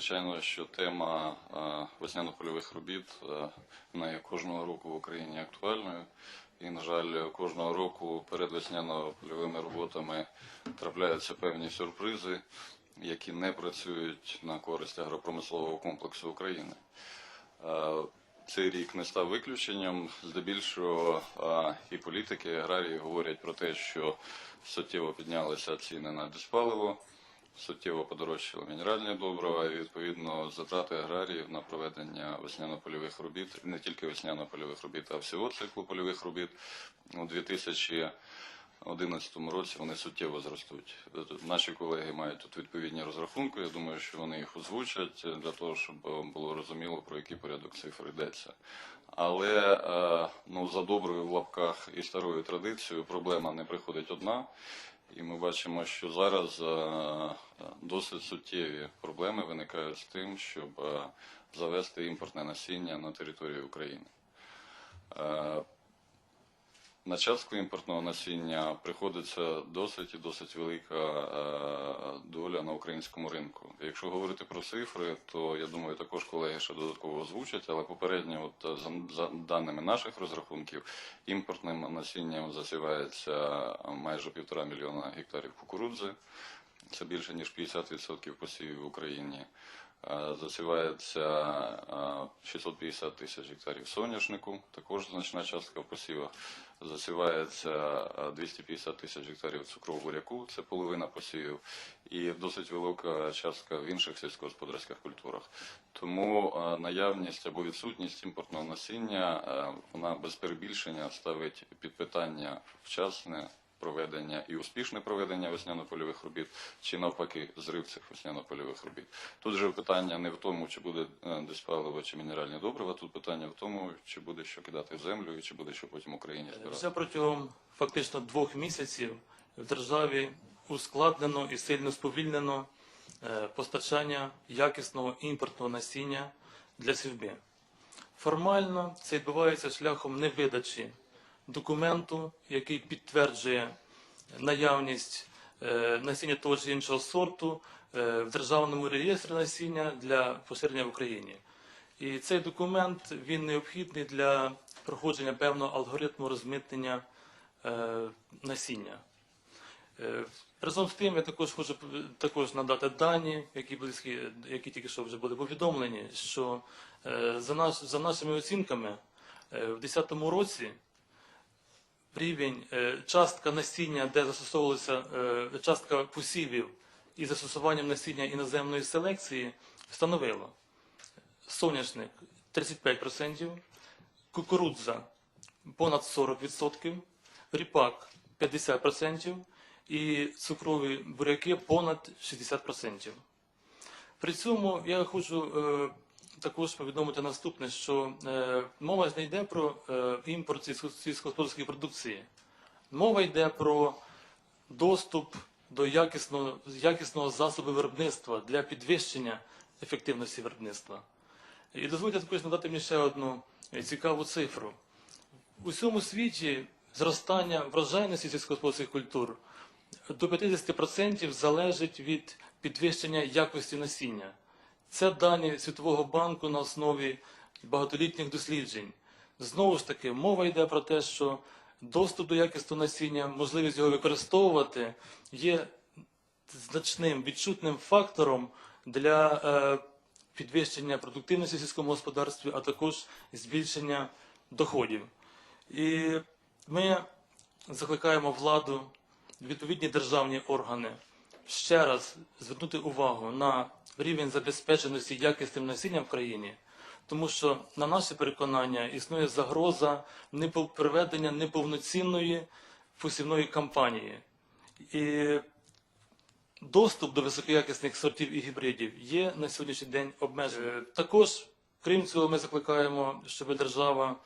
звичайно, що тема е, весняно-польових робіт е, вона є кожного року в Україні актуальною. І, на жаль, кожного року перед весняно-польовими роботами трапляються певні сюрпризи, які не працюють на користь агропромислового комплексу України. Е, Цей рік не став виключенням. Здебільшого і політики, і аграрії говорять про те, що суттєво піднялися ціни на диспаливо, суттєво подорожчали мінеральні добрива і відповідно затрати аграріїв на проведення весняно-польових робіт, не тільки весняно-польових робіт, а всього циклу польових робіт у 2011 році вони суттєво зростуть. Наші колеги мають тут відповідні розрахунки. Я думаю, що вони їх озвучать для того, щоб було розуміло про який порядок цифр йдеться. Але е, ну за доброю в лапках і старою традицією проблема не приходить одна. І ми бачимо, що зараз е, досить суттєві проблеми виникають з тим, щоб е, завести імпортне насіння на територію України. Е, На частку імпортного насіння приходиться досить і досить велика е, доля на українському ринку. Якщо говорити про цифри, то я думаю, також колеги ще додатково озвучать, але попередньо, от е, за, даними наших розрахунків, імпортним насінням засівається майже півтора мільйона гектарів кукурудзи. Це більше ніж 50% посівів в Україні. Е, Засівається е, 650 тисяч гектарів соняшнику, також значна частка в посівах. Засівається е, 250 тисяч гектарів цукрового буряку, це половина посівів, і досить велика частка в інших сільськогосподарських культурах. Тому е, наявність або відсутність імпортного насіння е, вона без перебільшення ставить під питання вчасне проведення і успішне проведення весняно-польових робіт, чи навпаки зрив цих весняно-польових робіт. Тут же питання не в тому, чи буде е, десь паливо чи мінеральні добрива, тут питання в тому, чи буде що кидати в землю і чи буде що потім Україні збирати. Вже протягом фактично двох місяців в державі ускладнено і сильно сповільнено е, постачання якісного імпортного насіння для сівби. Формально це відбувається шляхом невидачі документу, який підтверджує наявність е, насіння того чи іншого сорту е, в державному реєстрі насіння для поширення в Україні. І цей документ він необхідний для проходження певного алгоритму розмитнення е, насіння. Разом з тим, я також хочу також надати дані, які близькі, які тільки що вже були повідомлені, що за, наш, за нашими оцінками в 2010 році рівень е, частка насіння, де застосовувалася е, частка посівів із застосуванням насіння іноземної селекції, становило соняшник 35%, кукурудза понад 40%, ріпак 50% і цукрові буряки понад 60%. При цьому я хочу е, також повідомити наступне, що е, мова не йде про е, імпорт сільськогосподарської продукції. Мова йде про доступ до якісного, якісного засобу виробництва для підвищення ефективності виробництва. І дозвольте також надати мені ще одну е, цікаву цифру. У всьому світі зростання врожайності сільськогосподарських культур до 50% залежить від підвищення якості насіння. Це дані Світового банку на основі багатолітніх досліджень. Знову ж таки, мова йде про те, що доступ до якісного насіння, можливість його використовувати є значним відчутним фактором для е, підвищення продуктивності в сільському господарстві, а також збільшення доходів. І ми закликаємо владу, відповідні державні органи ще раз звернути увагу на рівень забезпеченості якісним насінням в країні, тому що, на наше переконання, існує загроза проведення неповноцінної посівної кампанії. І доступ до високоякісних сортів і гібридів є на сьогоднішній день обмежений. Е, Також, крім цього, ми закликаємо, щоб держава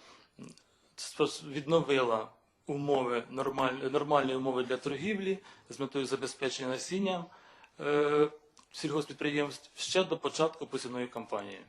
відновила умови, нормальні, нормальні умови для торгівлі з метою забезпечення насіння е, сільгоспідприємств ще до початку посівної кампанії.